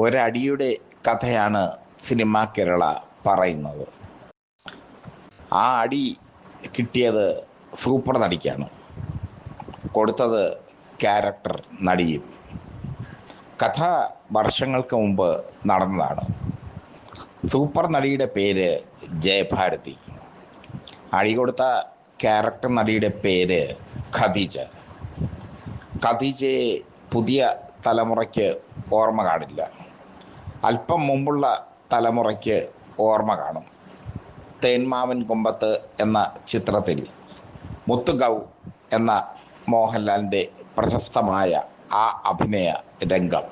ഒരടിയുടെ കഥയാണ് സിനിമ കേരള പറയുന്നത്. ആ അടി കിട്ടിയത് സൂപ്പർ നടിക്കാണ്. കൊടുത്തത് ക്യാരക്ടർ നടിയും. കഥ വർഷങ്ങൾക്ക് മുമ്പ് നടന്നതാണ്. സൂപ്പർ നടിയുടെ പേര് ജയഭാരതി. അടി കൊടുത്ത ക്യാരക്ടർ നടിയുടെ പേര് ഖദീജ. ഖദീജയെ പുതിയ തലമുറയ്ക്ക് ഓർമ്മ കാണില്ല. അല്പം മുമ്പുള്ള തലമുറയ്ക്ക് ഓർമ്മ കാണും. തേന്മാവൻ കുമ്പത്ത് എന്ന ചിത്രത്തിൽ മുത്തുഗൗ എന്ന മോഹൻലാലിന്റെ പ്രശസ്തമായ ആ അഭിനയ രംഗം.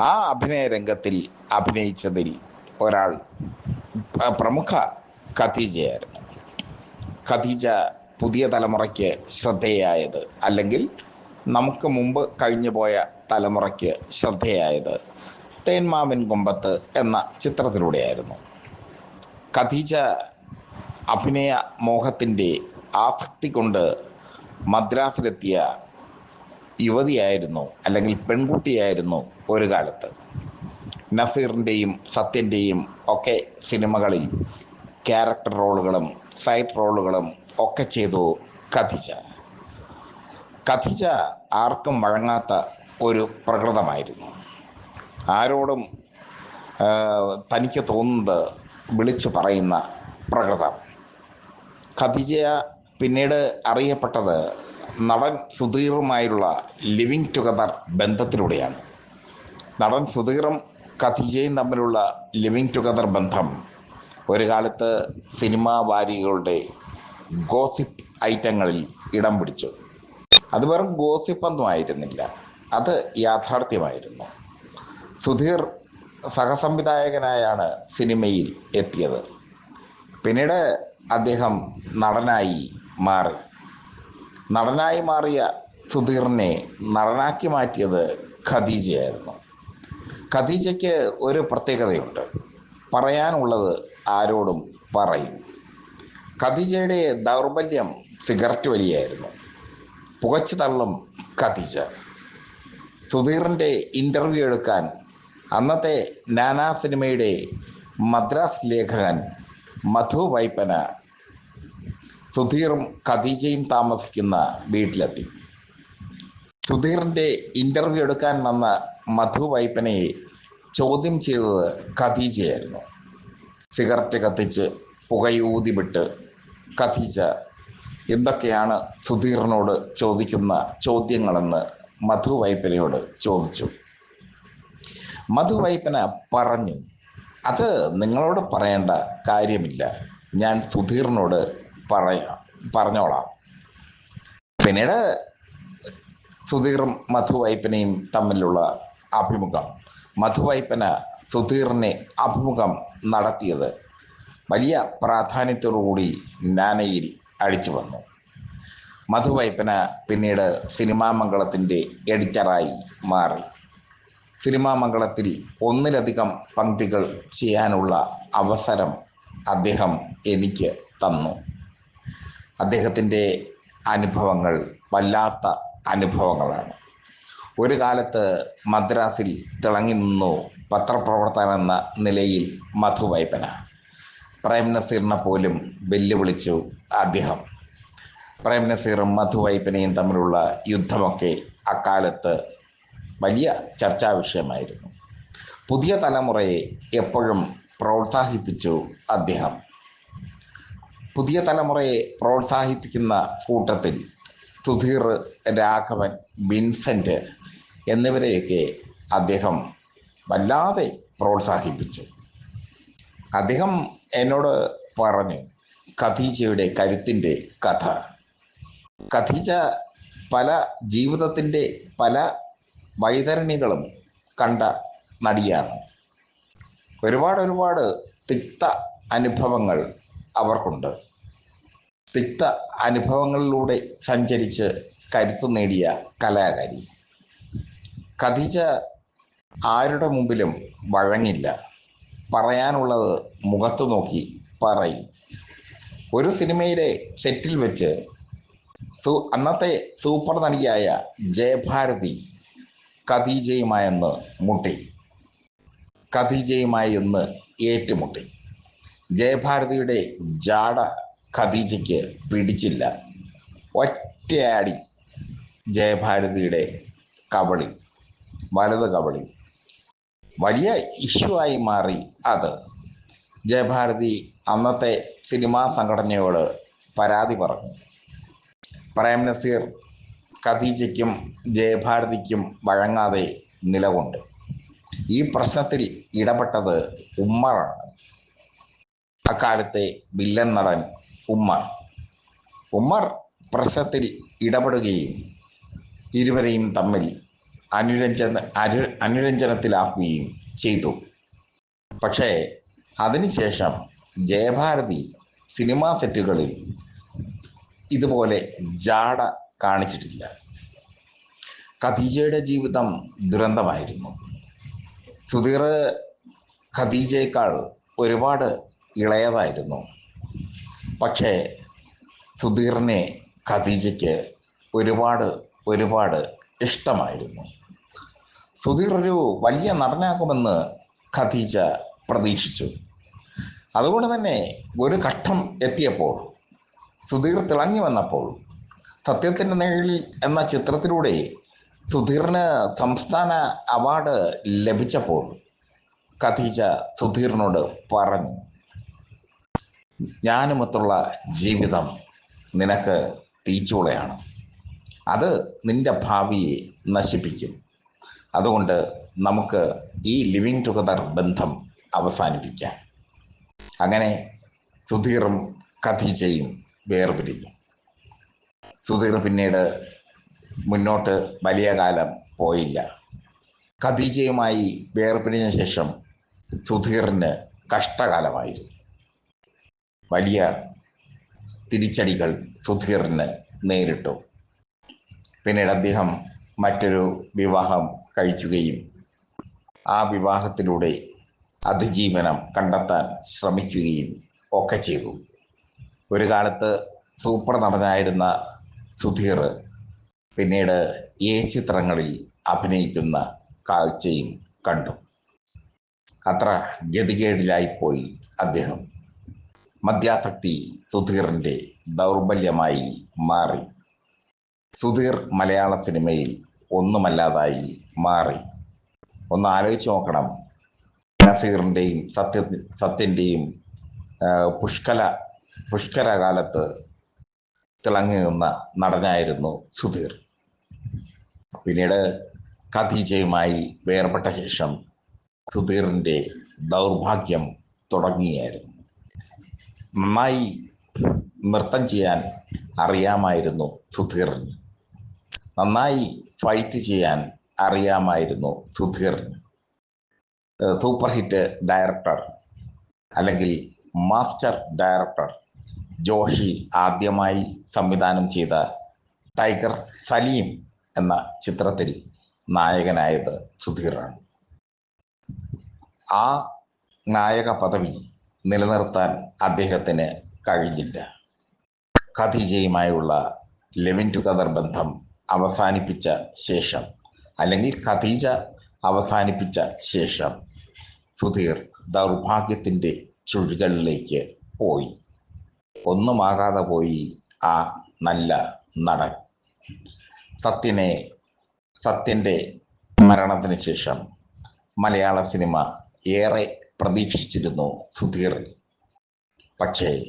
ആ അഭിനയ രംഗത്തിൽ അഭിനയിച്ചതിൽ ഒരാൾ പ്ര- പ്രമുഖ ഖദീജയായിരുന്നു. ഖദീജ പുതിയ തലമുറയ്ക്ക് ശ്രദ്ധേയായത് അല്ലെങ്കിൽ നമുക്ക് മുമ്പ് കഴിഞ്ഞു പോയ തലമുറയ്ക്ക് ശ്രദ്ധേയായത് തേന്മാവിൻ കൊമ്പത്ത് എന്ന ചിത്രത്തിലൂടെയായിരുന്നു. ഖദീജ അഭിനയ മോഹത്തിന്റെ ആസക്തി കൊണ്ട് മദ്രാസിലെത്തിയ യുവതിയായിരുന്നു അല്ലെങ്കിൽ പെൺകുട്ടിയായിരുന്നു ഒരു കാലത്ത്. നസീറിന്റെയും സത്യന്റെയും ഒക്കെ സിനിമകളിൽ ക്യാരക്ടർ റോളുകളും സൈഡ് റോളുകളും ഒക്കെ ചെയ്തു ഖദീജ. ഖദീജ ആർക്കും വഴങ്ങാത്ത ഒരു പ്രകൃതമായിരുന്നു. ആരോടും തനിക്ക് തോന്നുന്നത് വിളിച്ചു പറയുന്ന പ്രകൃതം. ഖദീജ പിന്നീട് അറിയപ്പെട്ടത് നടൻ സുധീറുമായുള്ള ലിവിങ് ടുഗദർ ബന്ധത്തിലൂടെയാണ്. നടൻ സുധീറും ഖദീജയും തമ്മിലുള്ള ലിവിങ് ടുഗദർ ബന്ധം ഒരു കാലത്ത് സിനിമാ വാരികളുടെ ഗോസിപ്പ് ഐറ്റങ്ങളിൽ ഇടം പിടിച്ചു. അത് വെറും ഗോസിപ്പൊന്നും ആയിരുന്നില്ല. അത് യാഥാർത്ഥ്യമായിരുന്നു. സുധീർ സഹസംവിധായകനായാണ് സിനിമയിൽ എത്തിയത്. പിന്നീട് അദ്ദേഹം നടനായി മാറി. നടനായി മാറിയ സുധീറിനെ നടനാക്കി മാറ്റിയത് ഖദീജയായിരുന്നു. ഖദീജയ്ക്ക് ഒരു പ്രത്യേകതയുണ്ട്. പറയാനുള്ളത് ആരോടും പറയും. ഖദീജയുടെ ദൗർബല്യം സിഗരറ്റ് വലിയായിരുന്നു. പുകച്ചു തള്ളും ഖദീജ. സുധീറിന്റെ ഇന്റർവ്യൂ എടുക്കാൻ അന്നത്തെ നാനാ സിനിമയുടെ മദ്രാസ് ലേഖകൻ മധു വൈപ്പന സുധീറും ഖദീജയും താമസിക്കുന്ന വീട്ടിലെത്തി. സുധീറിന്റെ ഇന്റർവ്യൂ എടുക്കാൻ വന്ന മധു വൈപ്പനയെ ചോദ്യം ചെയ്തത് ഖദീജയായിരുന്നു. സിഗരറ്റ് കത്തിച്ച് പുകയൂതി വിട്ട് ഖദീജ എന്തൊക്കെയാണ് സുധീറിനോട് ചോദിക്കുന്ന ചോദ്യങ്ങളെന്ന് മധു വൈപ്പനയോട് ചോദിച്ചു. മധു വൈപ്പന പറഞ്ഞു അത് നിങ്ങളോട് പറയേണ്ട കാര്യമില്ല. ഞാൻ സുധീറിനോട് പറയാം പറഞ്ഞോളാം. പിന്നീട് സുധീറും മധുവൈപ്പനയും തമ്മിലുള്ള അഭിമുഖം. മധുവൈപ്പന സുധീറിനെ അഭിമുഖം നടത്തിയത് വലിയ പ്രാധാന്യത്തോടുകൂടി നാനയിൽ അടിച്ചു വന്നു. മധുവൈപ്പന പിന്നീട് സിനിമാമംഗളത്തിന്റെ എഡിറ്ററായി മാറി. സിനിമാ മംഗളത്തിൽ ഒന്നിലധികം പങ്ക്തികൾ ചെയ്യാനുള്ള അവസരം അദ്ദേഹം എനിക്ക് തന്നു. അദ്ദേഹത്തിന്റെ അനുഭവങ്ങൾ വല്ലാത്ത അനുഭവങ്ങളാണ്. ഒരു കാലത്ത് മദ്രാസിൽ തിളങ്ങി നിന്നു പത്രപ്രവർത്തകൻ എന്ന നിലയിൽ മധുവൈപ്പന പ്രേം നസീറിനെ പോലും വെല്ലുവിളിച്ചു അദ്ദേഹം. പ്രേം നസീറും മധുവൈപ്പനയും തമ്മിലുള്ള യുദ്ധമൊക്കെ അക്കാലത്ത് വലിയ ചർച്ചാ വിഷയമായിരുന്നു. പുതിയ തലമുറയെ എപ്പോഴും പ്രോത്സാഹിപ്പിച്ചു അദ്ദേഹം. പുതിയ തലമുറയെ പ്രോത്സാഹിപ്പിക്കുന്ന കൂട്ടത്തിൽ സുധീർ രാഘവൻ വിൻസെന്റ് എന്നിവരെയൊക്കെ അദ്ദേഹം വല്ലാതെ പ്രോത്സാഹിപ്പിച്ചു. അദ്ദേഹം എന്നോട് പറഞ്ഞു ഖദീജയുടെ കരുത്തിന്റെ കഥ. ഖദീജ പല ജീവിതത്തിന്റെ പല വൈതരണികളും കണ്ട നടിയാണ്. ഒരുപാട് ഒരുപാട് തിക്ത അനുഭവങ്ങൾ അവർക്കുണ്ട്. തിക്ത അനുഭവങ്ങളിലൂടെ സഞ്ചരിച്ച് കരുത്ത് നേടിയ കലാകാരി. ഖദീജ ആരുടെ മുമ്പിലും വഴങ്ങില്ല. പറയാനുള്ളത് മുഖത്ത് നോക്കി പറയും. ഒരു സിനിമയിലെ സെറ്റിൽ വെച്ച് സു അന്നത്തെ സൂപ്പർ നടിയായ ജയഭാരതി ഖദീജയുമായെന്ന് മുട്ടി. ഖദീജയുമായി ഒന്ന് ഏറ്റുമുട്ടി. ജയഭാരതിയുടെ ജാട ഖദീജയ്ക്ക് പിടിച്ചില്ല. ഒറ്റയാടി ജയഭാരതിയുടെ കവളി വലത് കവളി. വലിയ ഇഷ്യൂ ആയി മാറി അത്. ജയഭാരതി അന്നത്തെ സിനിമാ സംഘടനയോട് പരാതി പറഞ്ഞു. പ്രേം നസീർ ഖദീജയ്ക്കും ജയഭാരതിക്കും വഴങ്ങാതെ നിലകൊണ്ട്. ഈ പ്രശ്നത്തിൽ ഇടപെട്ടത് ഉമ്മറാണ്. അക്കാലത്തെ വില്ലൻ നടൻ ഉമ്മർ. ഉമ്മർ പ്രശ്നത്തിൽ ഇടപെടുകയും ഇരുവരെയും തമ്മിൽ അനുരഞ്ജന അനു അനുരഞ്ജനത്തിലാക്കുകയും ചെയ്തു. പക്ഷേ അതിനുശേഷം ജയഭാരതി സിനിമാ സെറ്റുകളിൽ ഇതുപോലെ ജാട കാണിച്ചിട്ടില്ല. ഖദീജയുടെ ജീവിതം ദുരന്തമായിരുന്നു. സുധീർ ഖദീജയേക്കാൾ ഒരുപാട് ഇളയതായിരുന്നു. പക്ഷേ സുധീറിനെ ഖദീജയ്ക്ക് ഒരുപാട് ഒരുപാട് ഇഷ്ടമായിരുന്നു. സുധീർ ഒരു വലിയ നടനാകുമെന്ന് ഖദീജ പ്രതീക്ഷിച്ചു. അതുകൊണ്ട് തന്നെ ഒരു ഘട്ടം എത്തിയപ്പോൾ സുധീർ തിളങ്ങി വന്നപ്പോൾ സത്യത്തിന്റെ നിഴലിൽ എന്ന ചിത്രത്തിലൂടെ സുധീറിന് സംസ്ഥാന അവാർഡ് ലഭിച്ചപ്പോൾ കഥീജ സുധീറിനോട് പറഞ്ഞു ഞാനുമൊത്തുള്ള ജീവിതം നിനക്ക് തീച്ചൂളയാണ്. അത് നിന്റെ ഭാവിയെ നശിപ്പിക്കും. അതുകൊണ്ട് നമുക്ക് ഈ ലിവിങ് ടുഗദർ ബന്ധം അവസാനിപ്പിക്കാം. അങ്ങനെ സുധീറും കഥീജയും വേർപിരിഞ്ഞു. സുധീർ പിന്നീട് മുന്നോട്ട് വലിയ കാലം പോയില്ല. ഖദീജയുമായി വേർപിരിഞ്ഞ ശേഷം സുധീറിന് കഷ്ടകാലമായിരുന്നു. വലിയ തിരിച്ചടികൾ സുധീറിന് നേരിട്ടു. പിന്നീട് അദ്ദേഹം മറ്റൊരു വിവാഹം കഴിക്കുകയും ആ വിവാഹത്തിലൂടെ അതിജീവനം കണ്ടെത്താൻ ശ്രമിക്കുകയും ഒക്കെ ചെയ്തു. ഒരു കാലത്ത് സൂപ്പർ നടനായിരുന്ന സുധീർ പിന്നീട് ഏ ചിത്രങ്ങളിൽ അഭിനയിക്കുന്ന കാഴ്ചയും കണ്ടു. അത്ര ഗതികേടിലായിപ്പോയി അദ്ദേഹം. മദ്യാസക്തി സുധീറിന്റെ ദൗർബല്യമായി മാറി. സുധീർ മലയാള സിനിമയിൽ ഒന്നുമല്ലാതായി മാറി. ഒന്ന് ആലോചിച്ച് നോക്കണം. നസീറിന്റെയും സത്യ സത്യന്റെയും പുഷ്കല പുഷ്കര കാലത്ത് തിളങ്ങി നിന്ന നടനായിരുന്നു സുധീർ. പിന്നീട് ഖദീജയുമായി വേർപെട്ട ശേഷം സുധീറിന്റെ ദൗർഭാഗ്യം തുടങ്ങിയായിരുന്നു. നന്നായി നൃത്തം ചെയ്യാൻ അറിയാമായിരുന്നു സുധീറിന്. നന്നായി ഫൈറ്റ് ചെയ്യാൻ അറിയാമായിരുന്നു സുധീറിന്. സൂപ്പർ ഹിറ്റ് ഡയറക്ടർ അല്ലെങ്കിൽ മാസ്റ്റർ ഡയറക്ടർ ജോഷി ആദ്യമായി സംവിധാനം ചെയ്ത ടൈഗർ സലീം എന്ന ചിത്രത്തിൽ നായകനായത് സുധീറാണ്. ആ നായക പദവി നിലനിർത്താൻ അദ്ദേഹത്തിന് കഴിഞ്ഞില്ല. ഖദീജയുമായുള്ള ലെവിൻ ടുഗദർ ബന്ധം അവസാനിപ്പിച്ച ശേഷം അല്ലെങ്കിൽ ഖദീജ അവസാനിപ്പിച്ച ശേഷം സുധീർ ദൗർഭാഗ്യത്തിന്റെ ചുഴികളിലേക്ക് പോയി. ഒന്നുമാകാതെ പോയി ആ നല്ല നടൻ. സത്യനെ സത്യന്റെ മരണത്തിന് ശേഷം മലയാള സിനിമ ഏറെ പ്രതീക്ഷിച്ചിരുന്നു സുധീർ. പക്ഷേ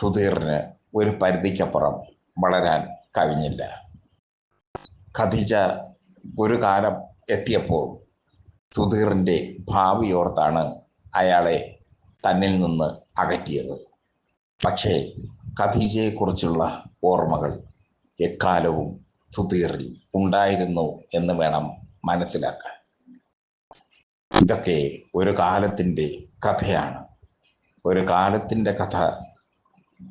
സുധീറിന് ഒരു പരിധിക്കപ്പുറം വളരാൻ കഴിഞ്ഞില്ല. ഖദീജ ഒരു കാലം എത്തിയപ്പോൾ സുധീറിന്റെ ഭാവിയോർത്താണ് അയാളെ തന്നിൽ നിന്ന് അകറ്റിയത്. പക്ഷേ ഖദീജയെക്കുറിച്ചുള്ള ഓർമ്മകൾ എക്കാലവും സുധീറിൽ ഉണ്ടായിരുന്നു എന്ന് വേണം മനസ്സിലാക്കാൻ. ഇതൊക്കെ ഒരു കാലത്തിന്റെ കഥയാണ്. ഒരു കാലത്തിന്റെ കഥ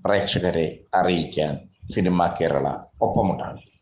പ്രേക്ഷകരെ അറിയിക്കാൻ സിനിമ കേരള ഒപ്പമുണ്ടാകും.